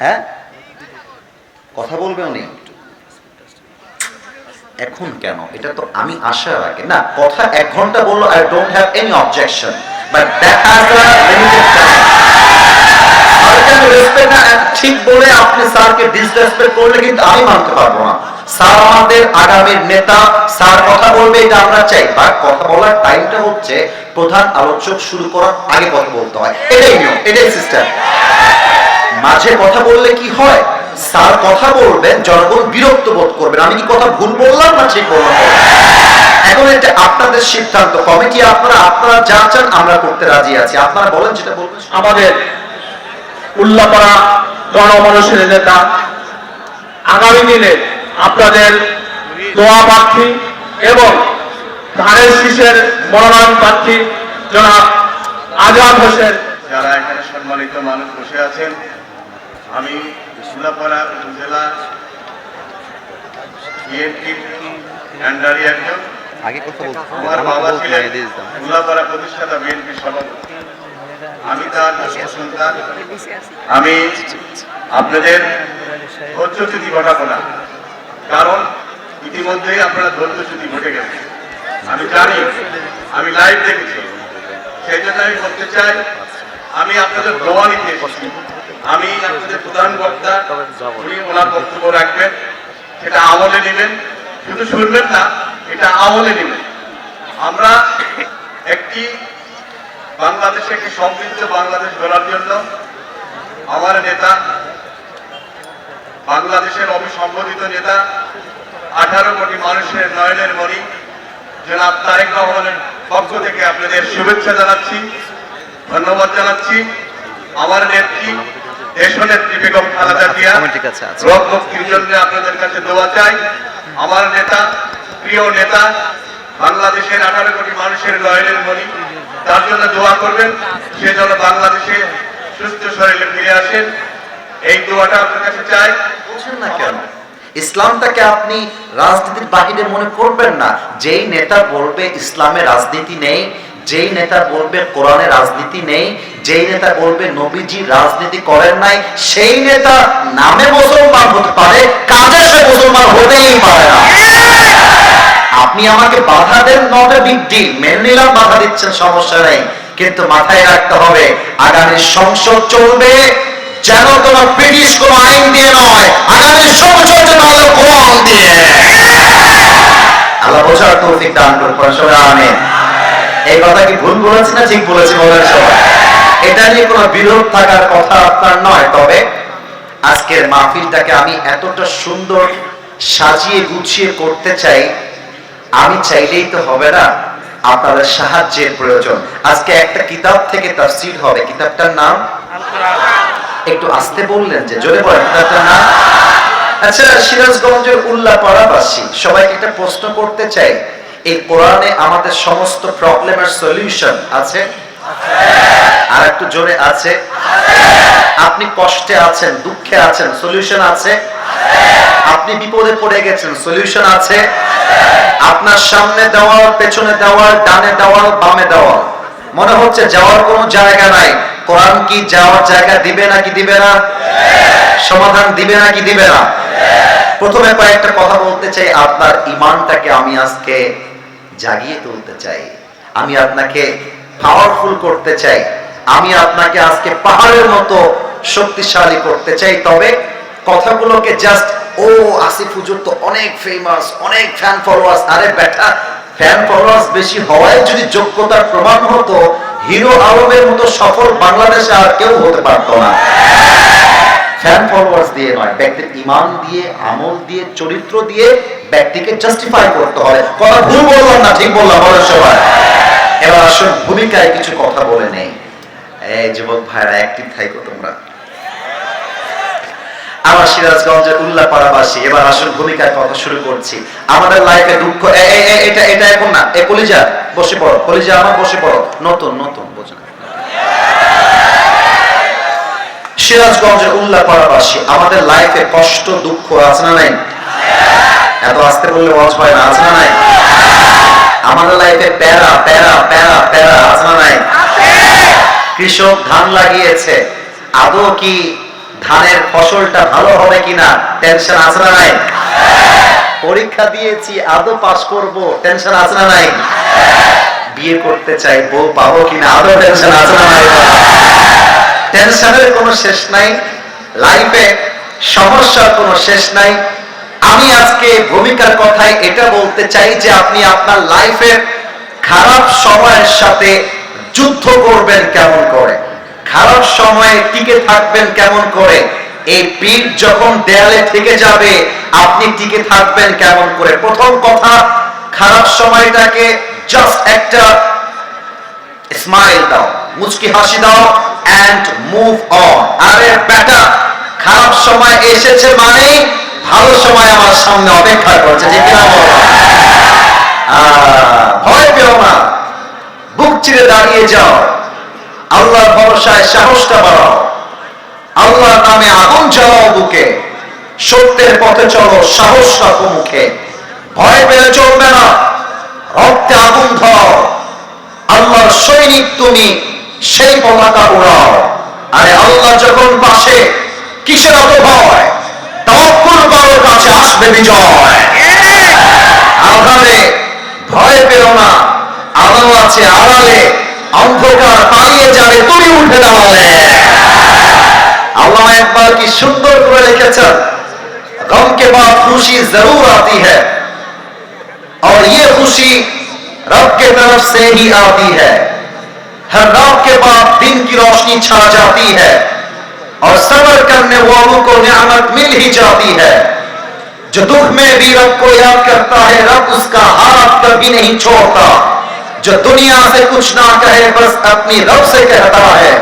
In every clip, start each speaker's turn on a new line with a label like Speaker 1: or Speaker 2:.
Speaker 1: হ্যাঁ? কথা বলবে উনি? এখন কেন? এটা তো আমি আসার আগে না, কথা এক ঘণ্টা বলল I don't have any objection but ঠিক বলে আপনি স্যারকে ডিসরেসপেক্ট করলে কিন্তু আমি মানতে পারব না। স্যার আমাদের আগামীর নেতা, স্যার কথা বলবে, এটা আমরা চাই। বা কথা বলার টাইমটা হচ্ছে প্রধান আলোচক শুরু করার আগে কথা বলতে হয়। এটাই নিয়ম, এটাই সিস্টেম মাঝে কথা বললে কি হয়? স্যার কথা বলবেন জনগণ বিরক্ত বোধ করবেন। আমি কি কথা ভুল বললাম না ঠিক বললাম? এখন এটা আপনাদের সিদ্ধান্ত। কমিটি আপনারা আপনারা যা চান আমরা করতে রাজি আছি। আপনারা বলেন যেটা বলবেন।
Speaker 2: আমাদের উল্লাপাড়া গণমানুষের নেতা আগামী দিনে আপনাদের দোয়া প্রার্থী এবং ধানের শীষের মনোনয়ন প্রার্থী জনাব আজাদ হোসেন।
Speaker 3: যারা এখানে সম্মানিত মানুষ বসে আছেন আমি সুলাপাড়া উপজেলা বিএনপির অ্যান্ডারি একজন।
Speaker 1: আগে কথা বলতে
Speaker 3: আমার বাবা ছিলেন সুলাপাড়া প্রতিষ্ঠাতা বিএনপির সভাপতি। আমি তার সন্তান আমি আপনাদের ধৈর্যচ্যুতি ঘটাবো না। কারণ ইতিমধ্যেই আপনারা ধৈর্যচ্যুতি ঘটে গেছে। আমি জানি আমি লাইভ দেখেছি। সেই জন্য আমি বলতে চাই আমি আপনাদের দোয়া নিতে এসেছি। আমি আপনাদের প্রধান বক্তা, উনি ওনার বক্তব্য রাখবেন, সেটা আমলে নেবেন, শুধু শুনবেন না, এটা আমলে নেবেন। আমরা একটি বাংলাদেশে একটি সমৃদ্ধ বাংলাদেশ গড়ার জন্য আমার নেতা, বাংলাদেশের অবিসংগঠিত নেতা, আঠারো কোটি মানুষের নয়নের মণি, জনাব তারেক রহমানের পক্ষ থেকে আপনাদের শুভেচ্ছা জানাচ্ছি, ধন্যবাদ জানাচ্ছি। আমার নেত্রী দেশনেত্রী বেগম খালেদা জিয়া
Speaker 1: কমিটির কাছে আছে।
Speaker 3: রোগ মুক্তির জন্য আপনাদের কাছে দোয়া চাই। আমার নেতা প্রিয় নেতা বাংলাদেশের আঠারো কোটি মানুষের নয়নের মণি তার জন্য দোয়া করবেন। সে যেন বাংলাদেশে সুস্থ শরীরে ফিরে আসেন। এই দোয়াটা আপনার কাছে চাই।
Speaker 1: বুঝছেন না কেন? ইসলামটাকে আপনি রাজনীতির বাহিরে মনে করবেন না। যেই নেতা বলবে ইসলামে রাজনীতি নেই যেই নেতা বলবে কোরআনে রাজনীতি নেই যেই নেতা বলবে, নবীজি রাজনীতি করেন নাই, সেই নেতা নামে মুসলমান হতে পারে, কাজে সে মুসলমান হতেই পারে না। আপনি আমাকে বাধা দেন নট এ বিগ ডিল মেনে নিলাম বাধা দিচ্ছেন, সমস্যা নেই। কিন্তু মাথায় রাখতে হবে, আগামী সংসদ চলবে যেন কোন ব্রিটিশ কোন আইন দিয়ে নয়, আগামী সংসদ হলো কোরআন দিয়ে। আল্লাহ বোঝার তৌফিক দান করুন সবাই আমিন। এই কথা কি ভুল বলেছি না ঠিক বলেছি বলেন সবাই? এটা নিয়ে কোনো বিরোধ থাকার কথা আপনার নয়, তবে আজকের মাহফিলটাকে আমি এতটা সুন্দর সাজিয়ে গুছিয়ে করতে চাই, আমি চাইলেই তো হবে না আপনাদের সাহায্যের প্রয়োজন। আজকে একটা কিতাব থেকে তাফসীর হবে, কিতাবটার নাম? একটু আসতে বললেন যে, জোরে বলেন, কিতাবটার নাম? আচ্ছা সিরাজগঞ্জের উল্লা উল্লাপাড়াবাসী, সবাইকে একটা প্রশ্ন করতে চাই। এই কোরআনে আমাদের সমস্ত প্রবলেমের সলিউশন আছে? আর একটু জোরে আছে। আপনি কষ্টে আছেন, দুঃখে আছেন সলিউশন আছে। আপনি বিপদে পড়ে গেছেন সলিউশন আছে। আপনার সামনে দেওয়াল, পেছনে দেওয়াল, ডানে দেওয়াল, বামে দেওয়াল। মনে হচ্ছে যাওয়ার কোনো জায়গা নাই। কোরআন কি যাওয়ার জায়গা দিবে নাকি দিবে না? সমাধান দিবে নাকি দিবে না? প্রথমে কয়েকটা কথা বলতে চাই। আপনার ইমানটাকে আমি আজকে জাগিয়ে তুলতে চাই। আমি আপনাকে পাওয়ারফুল করতে চাই। আমি আপনাকে আজকে পাহাড়ের মতো শক্তিশালী করতে চাই, তবে কথাগুলোকে জাস্ট ও আসিফ হুজুর তো অনেক ফেমাস অনেক ফ্যান ফলোয়ার্স আরে ব্যাটা ফ্যান ফলোয়ার্স বেশি হওয়ায় যদি যোগ্যতার প্রমাণ হতো, হিরো আলমের মতো সফল বাংলাদেশে আর কেউ হতে পারতো না। ফ্যান ফলোয়ার্স দিয়ে নয়, ব্যক্তির ইমান দিয়ে, আমল দিয়ে, চরিত্র দিয়ে ব্যক্তিকে জাস্টিফাই করতে হবে। কথা ভুল বললাম না, ঠিক বললাম, বলেন সবাই। এবার আসুন, ভূমিকায় কিছু কথা বলে নেই। এই যুবক ভাইরা অ্যাক্টিভ থাইকো তোমরা। আমার সিরাজগঞ্জের উল্লাপাড়াবাসী, এবার আসল ভূমিকায় কথা শুরু করছি। আমাদের লাইফে দুঃখ এটা এটা এখন না, এ, কলিজা, বসে পড়ো, কলিজা আমার বসে পড়ো। নতুন নতুন, বোঝো সিরাজগঞ্জের আমাদের লাইফে কষ্ট, দুঃখ আছে না নাই? এত আসতে বললে ওয়াজ হয় না, আছে না নাই? আমাদের লাইফে প্যারা প্যারা প্যারা প্যারা আছে না নাই? কৃষক ধান লাগিয়েছে, আদৌ কি ধানের ফসলটা ভালো হবে কিনা? টেনশন আছে না নাই? পরীক্ষা দিয়েছি, আদৌ পাশ করব? টেনশন আছে না নাই? বিয়ে করতে চাই, বউ পাবো কিনা? আদৌ টেনশন আছে না নাই? টেনশনের কোনো শেষ নাই লাইফে সমস্যার কোনো শেষ নাই। আমি আজকে ভূমিকার কথায় এটা বলতে চাই যে আপনি আপনার লাইফের খারাপ সময়ের সাথে যুদ্ধ করবেন কেমন করে? খারাপ সময়ে টিকে থাকবেন কেমন করে? এই পিঠ যখন দেয়ালে থেকে যাবে আপনি টিকে থাকবেন কেমন করে? প্রথম কথা খারাপ সময়টাকে জাস্ট একটা স্মাইল দাও মুচকি হাসি দাও এন্ড মুভ অন আরে বেটা খারাপ সময় এসেছে মানে ভালো সময় আমার সামনে অপেক্ষা করছে বলো? আহ, ভয় পেও না। চিরে দাঁড়িয়ে যাও। আল্লাহর ভরসায় সাহসটা বাড়াও। আল্লাহর নামে আগুন জ্বালাও বুকে। সত্যের পথে চলো, সাহস রাখো মুখে। ভয় পেলে চলবে না। রক্তে আগুন ধর আল্লাহর সৈনিক তুমি, সেই পতাকা উড়াও। আরে আল্লাহ যখন পাশে, কিসের অত ভয় তখন কারোর কাছে আসবে বিজয়। আছে، আড়ালে অন্ধকার পালিয়ে যাবে তুমি উঠে দাঁড়ালে। আল্লাহ একবার কি সুন্দর করে লিখেছেন غم کے بعد خوشی ضرور آتی ہے اور یہ خوشی رب کے طرف سے ہی آتی ہے ہر رات کے بعد دن کی روشنی چھا جاتی ہے اور صبر کرنے والوں کو نعمت مل ہی جاتی ہے جو دکھ میں بھی رب کو یاد کرتا ہے، رب اس کا ہاتھ کبھی نہیں چھوڑتا۔ जो दुनिया से कुछ ना कहे बस अपनी रब से कहता है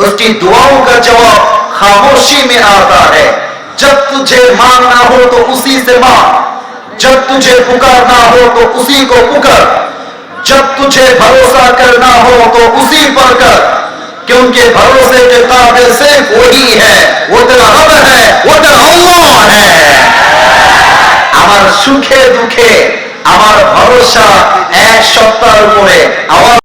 Speaker 1: उसकी दुआओं का जवाब खामोशी में आता है जब तुझे मांगना हो तो उसी से मांग जब तुझे पुकारना हो तो उसी को पुकार जब तुझे भरोसा करना हो तो उसी पर कर क्योंकि भरोसे के काबिल सिर्फ वही है वो तेरा रब है वो तेरा अल्लाह है আমার সুখে দুঃখে আমার ভরসা এক সপ্তাহের উপরে আওয়াজ